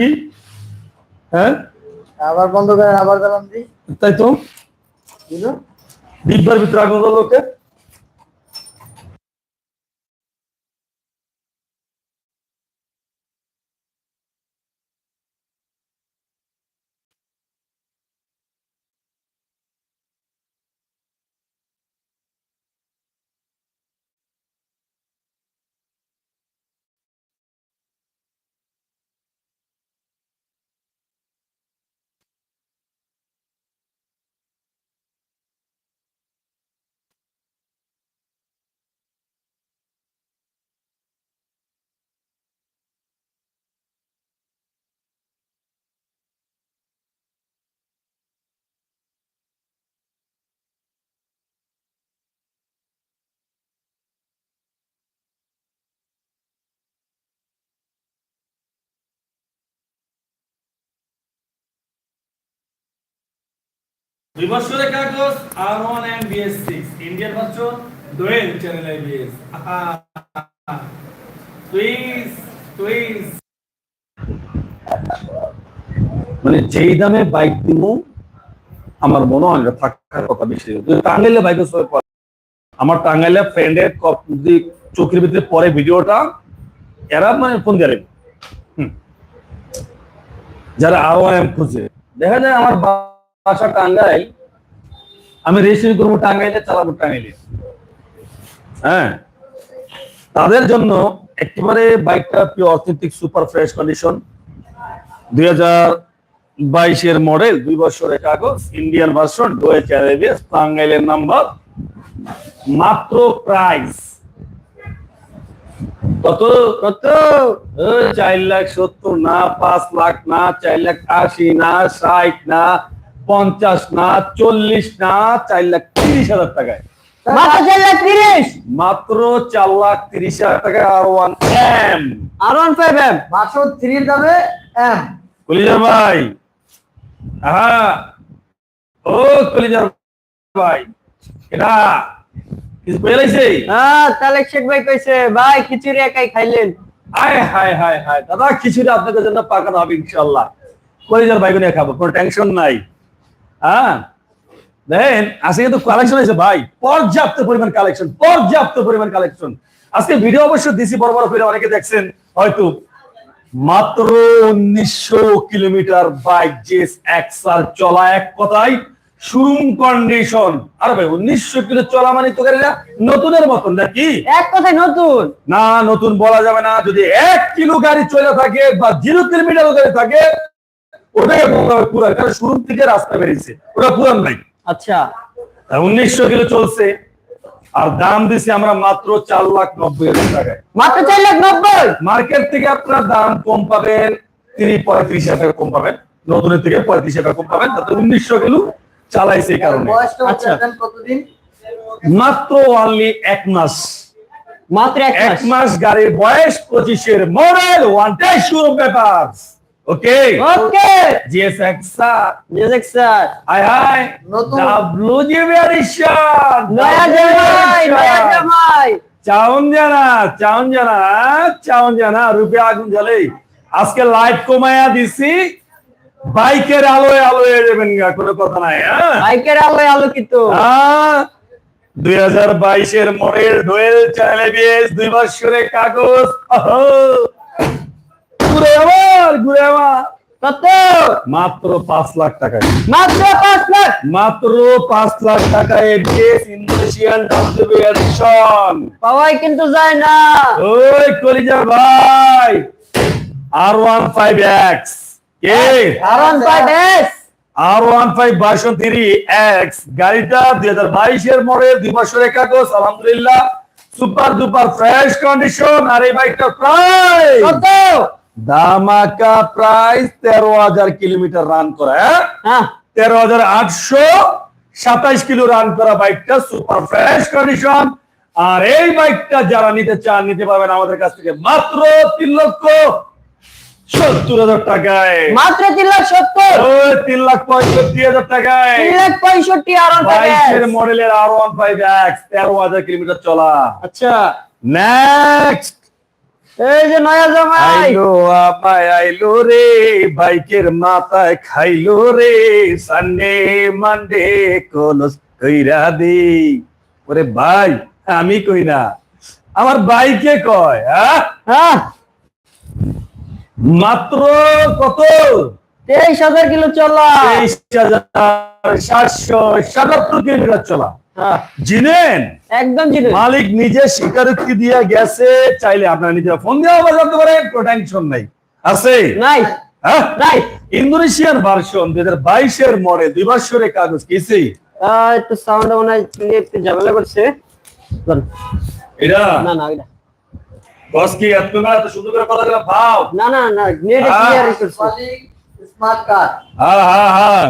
কি? হ্যাঁ? আবার বন্ধ করেন আবার দিই তাই তো? দিব্যার ভিতরে আগুন লোকে বছরের কাগজ R one M BS six Indian version ডোয়েল channel IBS please please মানে যেই দামে বাইক দিব আমার মনে হয় না থাকার কথা বেশি টাঙ্গাইলে বাইক আমার টাঙ্গাইলে ফ্রেন্ডের চোখের ভিতরে পরে ভিডিওটা, এরা মানে ফোন দিয়ে। যারা আরও এম খুঁজে, দেখা যায় আমার বাসা টাঙ্গাইল, আমি রেজিস্ট্রি করব টাঙ্গাইলে, চালাবো টাঙ্গাইলে। হ্যাঁ? তাদের জন্য একেবারে বাইকটা pure authentic super fresh condition দুই হাজার বাইশের মডেল দুই বছরের কাগজ ইন্ডিয়ান ভার্সন ডোয়ে ক্যারেবিয়াস টাঙ্গাইলের নাম্বার মাত্র প্রাইস কত? কত? চার লাখ সত্তর না, পাঁচ লাখ না, চার লাখ আশি না, ষাট না পঞ্চাশ না চল্লিশ না চার লাখ তিরিশ হাজার টাকায়। মাত্র চার লাখ তিরিশ? হাজার টাকায় R one M R one five M মাত্র থ্রির দামে এম কলিজার ভাই। হ্যাঁ ও কলিজার ভাই। এটা কিছু পেলাইছে হ্যাঁ তাহলে শেখ ভাই কইছে ভাই খিচুড়ি একাই খাইলেন। হায় হায় হায় হায়। দাদা খিচুড়ি আপনাদের জন্য পাকানো হবে ইনশাল্লাহ কলিজার ভাই নিয়ে খাব কোনো টেনশন নাই। হ্যাঁ। দেখেন আজকে কিন্তু কালেকশন হয়েছে ভাই। পর্যাপ্ত পরিমাণ কালেকশন পর্যাপ্ত পরিমাণ কালেকশন আজকে ভিডিও অবশ্য দিছি বড় বড় করে অনেকে দেখছেন হয়তো মাত্র উনিশশো কিলোমিটার বাইক জেস এক্সার চলা এক কথায় শোরুম কন্ডিশন আর ভাই উনিশশো কিলো চলা মানে তো নতুনের মতন নাকি? এক কথায় নতুন। না নতুন বলা যাবে না। যদি এক কিলো গাড়ি চলে থাকে বা জিরো কিলোমিটার গাড়ি থাকে ওটাকে পুরান কারণ শুরু থেকে রাস্তা বেরিয়েছে ওটা পুরান নাই। আচ্ছা। উনিশশো কিলো চলছে আর দাম দিছি আমরা মাত্র চার লাখ নব্বই হাজার টাকায়। মাত্র চার লাখ নব্বই? মার্কেট থেকে আপনার দাম কম পাবেন তিরিশ পঁয়ত্রিশ হাজার টাকা কম পাবেন নতুনের থেকে পঁয়ত্রিশ হাজার কম পাবেন তাতে উনিশশো কিলো চালাইছে এই কারণে। আচ্ছা। মাত্র অনলি এক মাস। মাত্র এক মাস। গাড়ির বয়স পঁচিশের মডেল ওয়ান টাই showroom paper okay okay GS X জেজেক sir hi hi নতুন। ডাব্লু জি ভেরিয়েশন নয়া জামাই নয়া জামাই চাউন জানা চাউন জানা চাউন জানা রূপে আগুন জ্বলে আজকে লাইট কমায়া দিছি। বাইকের আলোয় আলোয় যাবেন গা কোনো কথা নাই হ্যাঁ? বাইকের আলোয় আলোকিত। দুই হাজার বাইশের মডেল ডোয়েল চ্যানেল বিএস দুই বছরের কাগজ। ওহো। ঘুরে আমার ঘুরে আমার কত? মাত্র পাঁচ লাখ টাকায় মাত্র পাঁচ লাখ? মাত্র পাঁচ লাখ টাকায় এবিএস ইন্দোনেশিয়ান ডাব্লিউ পাওয়াই কিন্তু যায় না। ওই কলিজা ভাই আর ওয়ান ফাইভ এক্স। কে? R one five S R one five version three X. গাড়িটা দুই হাজার বাইশের মডেল দুই বছরের কাগজ আলহামদুলিল্লাহ। সুপার দুপার ফ্রেশ কন্ডিশন আর এই বাইকটা প্রায় কত? ধামাকা প্রাইস তেরো হাজার কিলোমিটার রান করা হ্যাঁ? হ্যাঁ। তেরো হাজার আটশো সাতাইশ কিলো রান করা বাইকটা সুপার ফ্রেশ কন্ডিশন আর এই বাইকটা যারা নিতে চান নিতে পারবেন আমাদের কাছ থেকে মাত্র তিন লক্ষ সত্তর হাজার টাকায়। মাত্র তিন লাখ সত্তর। তিন লাখ পঁয়ষট্টি হাজার টাকায়। তিন লাখ পঁয়ষট্টি আর বাইশের মডেলের আর ওয়ান ফাইভ এক্স তেরো হাজার কিলোমিটার চলা। আচ্ছা। নেক্সট এই যে নয়া জামাই। আইলো আমায় আইলো রে বাইকের মাথায় খাইলো রে সানডে মানডে কলস কইরা দে ওরে ভাই আমি কই না আমার বাইকে কয় হ্যাঁ। মাত্র কত? তেইশ হাজার কিলো চলা। তেইশ হাজার সাতশো সাতাত্তর কিলোমিটার চলা। জিনেন। একদম জিরো মালিক নিজে স্বীকারোক্তি দিয়ে গেছে চাইলে আপনারা নিজেরা ফোন দিয়ে বাজাতে পারেন কোনো টেনশন নাই। আছে? নাই। হ্যাঁ? নাই। ইন্দোনেশিয়ান ভার্সন দুই হাজার বাইশের মডেল দুই বছরের কাগজ কিসে একটু সাউন্ড মনে হয় একটু ঝামেলা করছে। এটা? না না ওইটা। বস কি এত না এত সুন্দর করে কথা বলে ভাও না না না নেট ক্লিয়ার করছে। স্মার্ট কার্ড হ্যাঁ হ্যাঁ হ্যাঁ।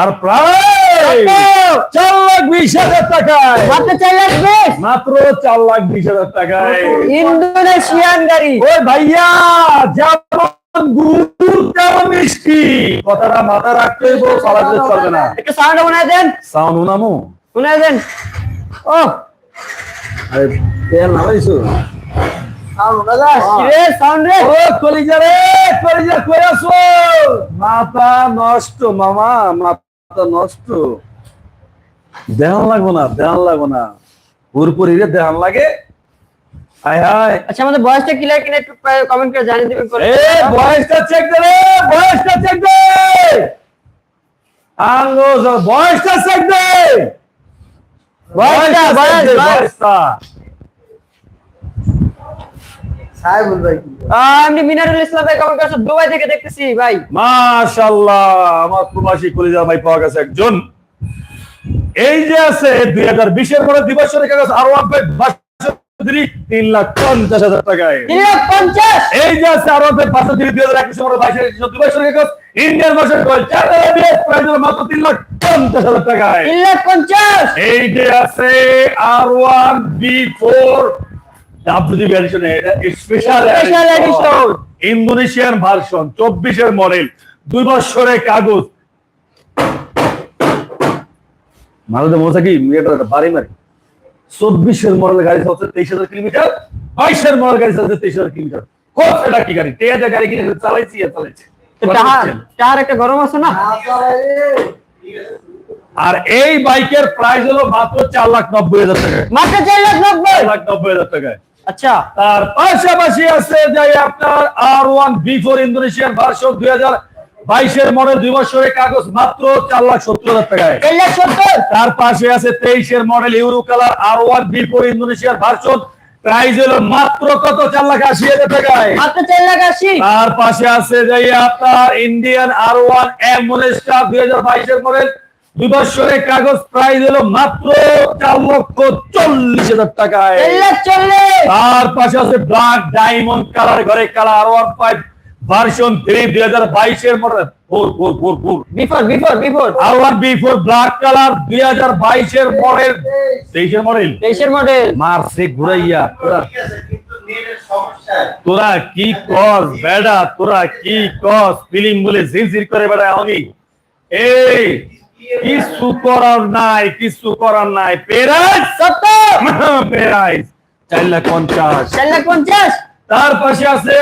আর প্রায় চার লাখ বিশ হাজার টাকায়। মাত্র চার লাখ বিশ? মাত্র চার লাখ বিশ হাজার টাকায়। ইন্দোনেশিয়ান গাড়ি। ওই ভাইয়া যেমন গুড় তেমন মিষ্টি। কথাটা মাথা রাখতে হইব চালাতে চলবে না। একটু সাউন্ড দেন। সাউন্ড উনামু দেন। ও। আরে তেল নামাইছো? দাদা রে সাউন্ড রে? ও কলিজা রে কলিজা কই আছো? মাথা নষ্ট মামা মাথা নষ্ট। দেহান লাগবো না দেহান লাগবো না। পুরপুরি রে দেহান লাগে। হায় হায়। আচ্ছা আমাদের বয়সটা ক্লিয়ার কিনা একটু কমেন্ট করে জানিয়ে দিবেন এ বয়সটা চেক দে রে বয়সটা চেক দে। আঙ্গো বয়সটা চেক দে। বয়সটা। বয়সটা। সাহেবুল ভাই কি? মিনারুল ইসলাম ভাই কমেন্ট করছে দুবাই থেকে দেখতেছি ভাই। মাশাল্লাহ আমার প্রবাসী কলিজা ভাই পাওয়া গেছে একজন। এই যে আছে দুই হাজার বিশের পরে দিবস রেখে গেছে আরও আপনি তিন লাখ পঞ্চাশ হাজার টাকায়। লাখ এই যে আছে আরও পাঁচশো তিরিশ দুই হাজার একুশ বাইশ দিবস রেখে ইন্ডিয়ান ভার্সন কয়েল চার হাজার মাত্র তিন লাখ পঞ্চাশ হাজার টাকায়। তিন লাখ পঞ্চাশ? এই যে আছে R one B four variation special. Indonesian version চব্বিশের মডেল দুই বছরের কাগজ। মালদা মজা কি বাড়ি মারি। চব্বিশের মডেল গাড়ি চলছে তেইশ হাজার কিলোমিটার বাইশের মডেল গাড়ি চলছে তেইশ হাজার কিলোমিটার। কোথাটা কি গাড়ি? তে হাজার গাড়ি কিনে চালাইছি আর চালাইছি টাহার টাহার একটা গরম আছে না? আর এই বাইকের প্রাইস হলো মাত্র চার লাখ নব্বই হাজার টাকা মাত্র চার লাখ নব্বই। চার লাখ নব্বই হাজার টাকায়। আচ্ছা তার পাশাপাশি আছে যে আপনার R one B four Indonesian version দুই হাজার বাইশের মডেল দুই বছরের কাগজ মাত্র চার লাখ সত্তর হাজার টাকায়। চার লাখ সত্তর? তার পাশে আছে তেইশের model euro colour R one B four Indonesian version. Price হলো মাত্র কত? চার লাখ আশি হাজার টাকায়। মাত্র চার লাখ আশি? তার পাশে আছে যে আপনার ইন্ডিয়ান আর ওয়ান এম দুই হাজার বাইশের মডেল দুই বছরের কাগজ প্রাইস হলো মাত্র চার লক্ষ চল্লিশ হাজার টাকায়। তার পাশে আছে ব্ল্যাক ডায়মন্ড কালার ঘরে colour one five version three দুই হাজার বাইশের model four four four four B four B four B four. R one B black colour দুই হাজার বাইশের মডেল তেইশের মডেল তেইশের মডেল মারছে ঘুরাইয়া। তোরা কি কস বেডা? তোরা কি কস? ফিলিং বলে ঝিরঝির করে বেড়া আমি। এই কিছু করার নাই কিছু করার নাই। পেরাইজ সত্তর পেরাইজ চার লাখ পঞ্চাশ। চার লাখ পঞ্চাশ। তার পাশে আছে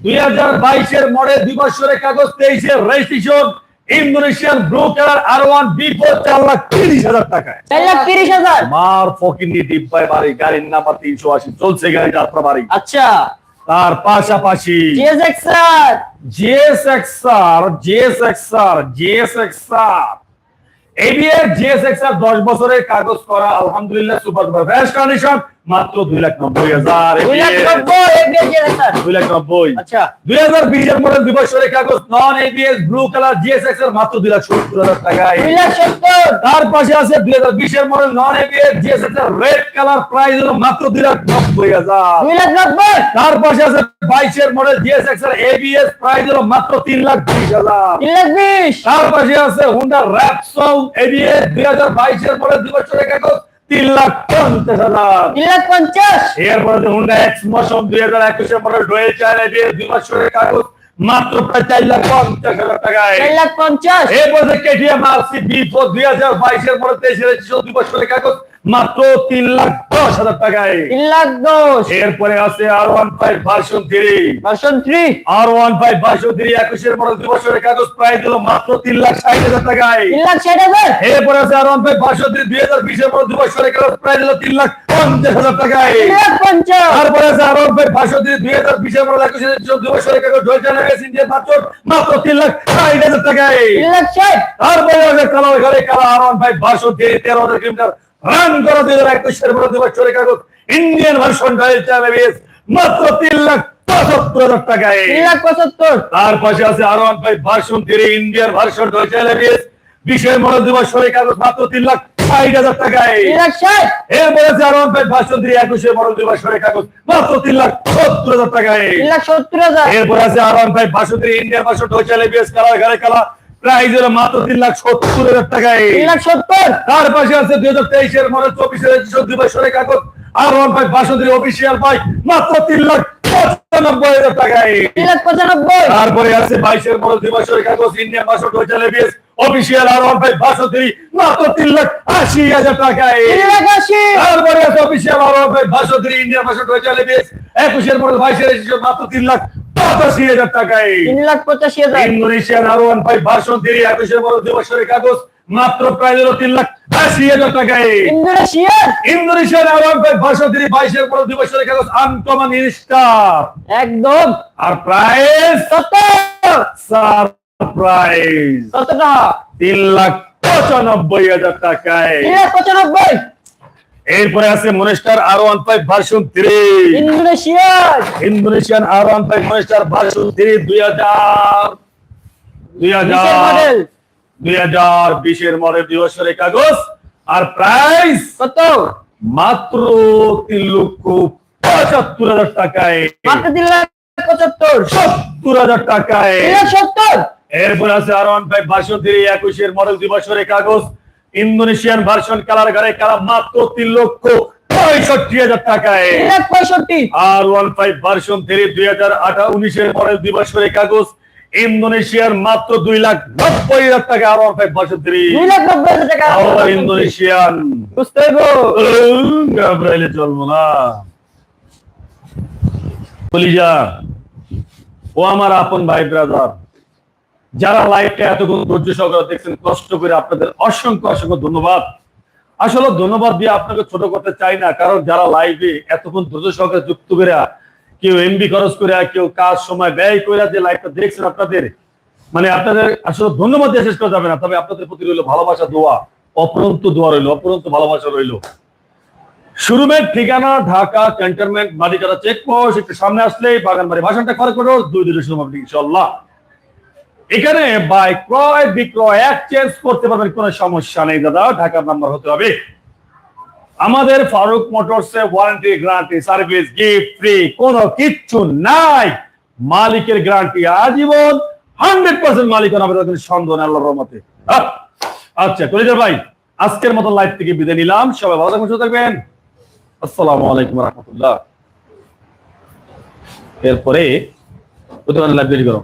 দুই হাজার বাইশের মডেল দুই বছরের কাগজ তেইশের registration Indonesian blue colour R one B four চার লাখ তিরিশ হাজার টাকায়। চার লাখ তিরিশ হাজার। মার ফকিনি ডিব্বাই বাড়ি গাড়ির নাম্বার তিনশো আশি চলছে গাড়ি যাত্রা বাড়ি আচ্ছা। তার পাশাপাশি জিএসএক্সআর জিএসএক্সআর জিএসএক্সআর দশ বছরের কাগজ করা আলহামদুলিল্লাহ সুপার সুপার ফ্রেশ কন্ডিশন মাত্র দুই লাখ নব্বই হাজার দুই লাখ নব্বই আচ্ছা। দুই হাজার বিশের মডেল দুই বছরের কাগজ non ABS blue colour GSX এর মাত্র দুই লাখ সত্তর হাজার টাকায়। তার পাশে আছে দুই হাজার বিশের মডেল নন এবিএস জিএসএক্স এর রেড কালার প্রাইস হলো মাত্র দুই লাখ নব্বই হাজার। দুই লাখ নব্বই। তার পাশে আছে বাইশের মডেল জিএসএক্স এর এবিএস প্রাইস হলো মাত্র তিন লাখ বিশ হাজার। তিন লাখ বিশ। তার পাশে আছে হুন্ডা র্যাপসল এবিএস দুই হাজার বাইশের মডেল দুই বছরের কাগজ তিন লাখ পঞ্চাশ হাজার। তিন লাখ পঞ্চাশ? এরপরে হুন্ডা এক্স মশন দুই হাজার একুশে পরে ডোয়েল চার এবিএস দুই বছরের কাগজ মাত্র প্রায় চার লাখ পঞ্চাশ হাজার টাকায়। চার লাখ পঞ্চাশ? এরপরে কেটিএম আরসি বি ফোর দুই হাজার বাইশের মডেল তেইশের দুই বছরের কাগজ মাত্র তিন লাখ দশ হাজার টাকায়। তিন লাখ দশ। এরপরে আছে R one five version three. Version three. R one five version three একুশের মডেল দুই বছরের কাগজ প্রায় দিল মাত্র তিন লাখ ষাট হাজার টাকায়। তিন লাখ ষাট হাজার? এরপরে আছে R one five version three দুই হাজার বিশের মডেল দুই বছরের কাগজ প্রায় দিল তিন লাখ পঞ্চাশ হাজার টাকায়। পঞ্চাশ। তারপরে আছে R one five version three দুই হাজার বিশের মডেল একুশের দুই বছরের কাগজ ডয়েল ইন্ডিয়ান মাত্র মাত্র তিন লাখ ষাট হাজার টাকায়। তিন লাখ ষাট। তারপরে আছে কালার ঘরে কালা R one five version three তেরো হাজার কিলোমিটার রান করা দুই হাজার একুশের দুই বছরের কাগজ ইন্ডিয়ান ভার্সন ডয়েল চ্যানেল মাত্র তিন লাখ পঁচাত্তর হাজার টাকায়। তিন লাখ পঁচাত্তর। তার পাশে আছে R one five version three Indian version LABS বিশের মডেল দুবার সরে কাগজ মাত্র তিন লাখ ষাট হাজার টাকায়। এরপরে আছে R one five version three একুশের মডেল দুবার সরে কাগজ মাত্র তিন লাখ সত্তর হাজার টাকায়। তিন লাখ সত্তর হাজার। এরপরে আছে R one five version three Indian version রয়েছে এলএবিএস কালার ঘরে কালা প্রাইস হলো মাত্র তিন লাখ সত্তর হাজার টাকায়। তিন লাখ সত্তর? তার পাশে আছে দুই হাজার তেইশের মডেল চব্বিশের দুই বছরের কাগজ R one five version official bike মাত্র তিন লাখ পঁচানব্বই হাজার টাকায়। তিন লাখ পঁচানব্বই? তারপরে আছে বাইশের মডেল দুই বছরের কাগজ Indian version total ABS official R one five version মাত্র তিন লাখ আশি হাজার টাকায়। তারপরে আছে official R one five version three Indian version total ABS একুশের মডেল বাইশের মাত্র তিন লাখ পঁচাশি হাজার টাকায়। তিন লাখ পঁচাশি হাজার। Indonesian R one five version three একুশের মডেল দুই বছরের কাগজ মাত্র প্রায় হলো তিন লাখ আশি হাজার টাকায়। ইন্দোনেশিয়ার Indonesian R one five version three বাইশের মডেল দুই বছরের কাগজ আনকমন স্টার একদম। আর প্রাইস সারপ্রাইজ কত টাকা। তিন লাখ পঁচানব্বই হাজার টাকায়। পঁচানব্বই। এরপরে আছে monster R one five version three ইন্দোনেশিয়ার Indonesian R one five monster version three দুই হাজার দুই হাজার দুই হাজার বিশের মডেল দুই বছরের কাগজ। আর প্রাইস কত? মাত্র তিন লক্ষ পঁচাত্তর হাজার টাকায়। মাত্র তিন লাখ পঁচাত্তর। সত্তর হাজার টাকায়। সত্তর। এরপর আছে R one five version three একুশের মডেল দুই বছরের কাগজ। ইন্দোনেশিয়ান ভার্সন কালার ঘরে কালার মাত্র তিন লক্ষ পঁয়ষট্টি হাজার টাকায়। পঁয়ষট্টি। R one five version three দুই হাজার আঠারো উনিশের মডেল দুই বছরের কাগজ ইন্দোনেশিয়ার মাত্র দুই লাখ নব্বই হাজার টাকা R one five version three. দুই লাখ নব্বই হাজার টাকা। আবার ইন্দোনেশিয়ান। বুঝতে ঘাবড়াইলে চলবো না। কলিজা ও আমার আপন ভাই ব্রাদার যারা লাইভটা এতক্ষণ ধৈর্য সহকারে দেখছেন, কষ্ট করে আপনাদের অসংখ্য অসংখ্য ধন্যবাদ। আসলে ধন্যবাদ দিয়ে আপনাকে ছোট করতে চাই না, কারণ যারা লাইভে এতক্ষণ ধৈর্য সহকারে যুক্ত করে, কেউ এমবি খরচ করে, কেউ কাজ, সময় ব্যয় করে যে লাইভটা দেখছেন আপনাদের মানে আপনাদের আসলে ধন্যবাদ দিয়ে শেষ করা যাবে না। তবে আপনাদের প্রতি রইল ভালোবাসা, দোয়া, অপরন্ত দোয়া রইল, অপরন্ত ভালোবাসা রইল। শুরুমের ঠিকানা, ঢাকা, ক্যান্টনমেন্ট মাদিকাটা চেকপোস্ট একটু সামনে আসলেই বাগানবাড়ি ভাষণটা করে করো দুই দিনের শুরু হবে ইনশাল্লাহ এখানে বাইক ক্রয়, বিক্রয় এক্সচেঞ্জ করতে পারবেন, কোনো সমস্যা নেই দাদা, ঢাকার নাম্বার হতে হবে। আমাদের Faruk Motors warranty guarantee service gift free কোনো কিচ্ছু নাই। মালিকের গ্যারান্টি আজীবন হান্ড্রেড পার্সেন্ট মালিকানা হবে সন্দেহ নেই, আল্লাহর রহমতে। আচ্ছা কলিজার ভাই, আজকের মতো লাইভ থেকে বিদায় নিলাম। সবাই ভালো থাকবেন, সুস্থ থাকবেন। আসসালামু আলাইকুম রহমতুল্লাহ। এরপরে লাইভ করো।